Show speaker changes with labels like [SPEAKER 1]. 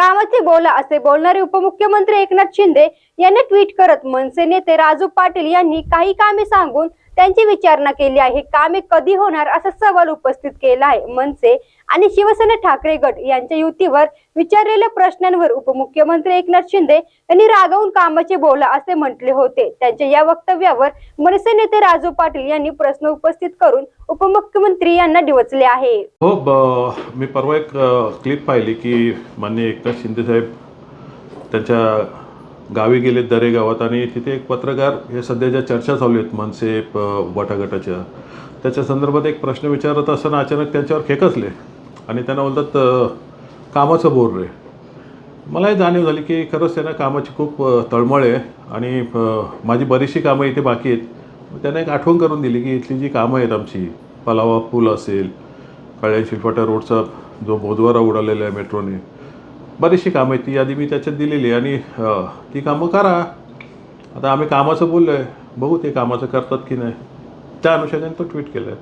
[SPEAKER 1] कामाचे बोला असे बोलणारे उपमुख्यमंत्री एकनाथ शिंदे यांनी ट्विट करत मनसे नेते राजू पाटील यांनी काही कामे सांगून त्यांची विचारणा केली आहे. हे कामे कधी होणार असा सवाल उपस्थित केला आहे. मनसे आणि शिवसेना ठाकरे गट यांच्या युतीवर विचारलेल्या प्रश्नांवर उपमुख्यमंत्री एकनाथ शिंदे यांनी रागावून कामाचे बोला असे म्हटले होते. त्यांच्या या वक्तव्यावर मनसे नेते राजू पाटील यांनी प्रश्न उपस्थित करून उपमुख्यमंत्री यांना डिवचले आहे.
[SPEAKER 2] हो मी परवा एक क्लिप पाहिली की माननीय एकनाथ शिंदे साहेब त्यांच्या गावी गेले दरे गावात आणि तिथे एक पत्रकार हे सध्या ज्या चर्चा चालू आहेत मनसे प त्याच्या संदर्भात एक प्रश्न विचारत असताना अचानक त्यांच्यावर खेकसले आणि त्यांना बोलतात कामाचं बोर रे. मला हे जाणीव झाली की खरंच त्यांना कामाची खूप तळमळ आहे आणि माझी बरीचशी कामं इथे बाकी आहेत. मग त्यांना एक आठवण करून दिली की इथली जी कामं आहेत आमची पलावा पूल असेल कळ्या शिलफाटा रोडचा जो बोधवारा उडालेला आहे मेट्रोने बरीचशी कामं आहेत. ती यादी मी त्याच्यात दिलेली आहे. आणि ती कामं करा. आता आम्ही कामाचं बोललो आहे बघू ते कामाचं करतात की नाही. त्या अनुषंगाने तो ट्विट केलं आहे